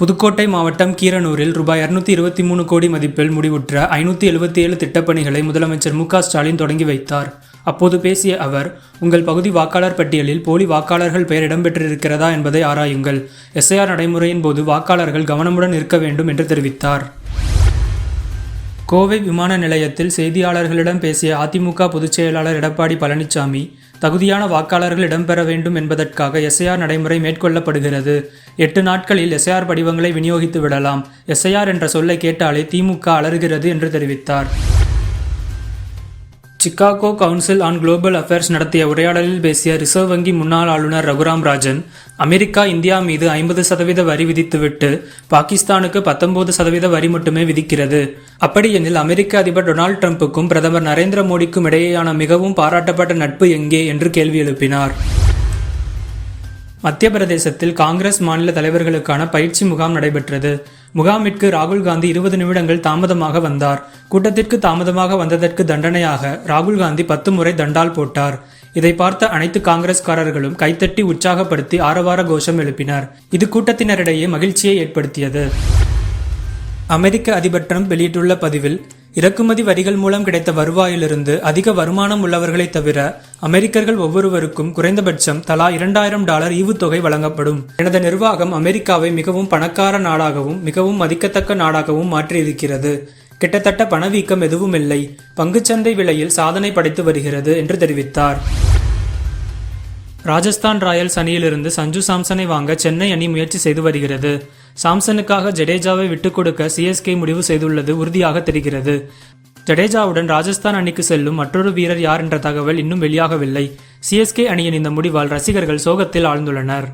புதுக்கோட்டை மாவட்டம் கீரனூரில் ரூபாய் இருநூத்தி இருபத்தி மூணு கோடி மதிப்பில் முடிவுற்ற ஐநூற்றி எழுபத்தி ஏழு திட்டப்பணிகளை முதலமைச்சர் மு ஸ்டாலின் தொடங்கி வைத்தார். அப்போது பேசிய அவர் உங்கள் பகுதி வாக்காளர் பட்டியலில் போலி வாக்காளர்கள் பெயர் இடம்பெற்றிருக்கிறதா என்பதை ஆராயுங்கள். எஸ்ஐஆர் நடைமுறையின் போது வாக்காளர்கள் கவனமுடன் இருக்க வேண்டும் என்று தெரிவித்தார். கோவை விமான நிலையத்தில் செய்தியாளர்களிடம் பேசிய அதிமுக பொதுச் செயலாளர் எடப்பாடி பழனிசாமி தகுதியான வாக்காளர்கள் இடம்பெற வேண்டும் என்பதற்காக எஸ்ஐஆர் நடைமுறை மேற்கொள்ளப்படுகிறது. எட்டு நாட்களில் எஸ்ஐஆர் படிவங்களை விநியோகித்து விடலாம். எஸ்ஐஆர் என்ற சொல்லை கேட்டாலே திமுக அலறுகிறது என்று தெரிவித்தார். Chicago council on global affairs நடத்திய உரையாடலில் பேசிய ரிசர்வ் வங்கி முன்னாள் ஆளுநர் ரகுராம் ராஜன் அமெரிக்கா இந்தியா மீது ஐம்பது சதவீத வரி விதித்துவிட்டு பாகிஸ்தானுக்கு பத்தொன்பது சதவீத வரி மட்டுமே விதிக்கிறது. அப்படியெனில் அமெரிக்க அதிபர் டொனால்டு ட்ரம்புக்கும் பிரதமர் நரேந்திர மோடிக்கும் இடையேயான மிகவும் பாராட்டப்பட்ட நட்பு எங்கே என்று கேள்வி எழுப்பினார். மத்திய பிரதேசத்தில் காங்கிரஸ் மாநில தலைவர்களுக்கான பயிற்சி முகாம் நடைபெற்றது. முகாமிற்கு ராகுல் காந்தி இருபது நிமிடங்கள் தாமதமாக வந்தார். கூட்டத்திற்கு தாமதமாக வந்ததற்கு தண்டனையாக ராகுல் காந்தி பத்து முறை தண்டால் போட்டார். இதை பார்த்த அனைத்து காங்கிரஸ்காரர்களும் கைத்தட்டி உற்சாகப்படுத்தி ஆரவார கோஷம் எழுப்பினர். இது கூட்டத்தினரிடையே மகிழ்ச்சியை ஏற்படுத்தியது. அமெரிக்க அதிபர் ட்ரம்ப் வெளியிட்டுள்ள பதிவில் இறக்குமதி வரிகள் மூலம் கிடைத்த வருவாயிலிருந்து அதிக வருமானம் உள்ளவர்களை தவிர அமெரிக்கர்கள் ஒவ்வொருவருக்கும் குறைந்தபட்சம் தலா இரண்டாயிரம் டாலர் ஈவுத்தொகை வழங்கப்படும். எனது நிர்வாகம் அமெரிக்காவை மிகவும் பணக்கார நாடாகவும் மிகவும் மதிக்கத்தக்க நாடாகவும் மாற்றியிருக்கிறது. கிட்டத்தட்ட பணவீக்கம் எதுவும் இல்லை பங்குச்சந்தை விலையில் சாதனை படைத்து வருகிறது என்று தெரிவித்தார். ராஜஸ்தான் ராயல்ஸ் அணியிலிருந்து சஞ்சு சாம்சனை வாங்க சென்னை அணி முயற்சி செய்து வருகிறது. சாம்சனுக்காக ஜடேஜாவை விட்டுக் கொடுக்க சிஎஸ்கே முடிவு செய்துள்ளது உறுதியாக தெரிகிறது. ஜடேஜாவுடன் ராஜஸ்தான் அணிக்கு செல்லும் மற்றொரு வீரர் யார் என்ற தகவல் இன்னும் வெளியாகவில்லை. சிஎஸ்கே அணியின் இந்த முடிவால் ரசிகர்கள் சோகத்தில் ஆழ்ந்துள்ளனர்.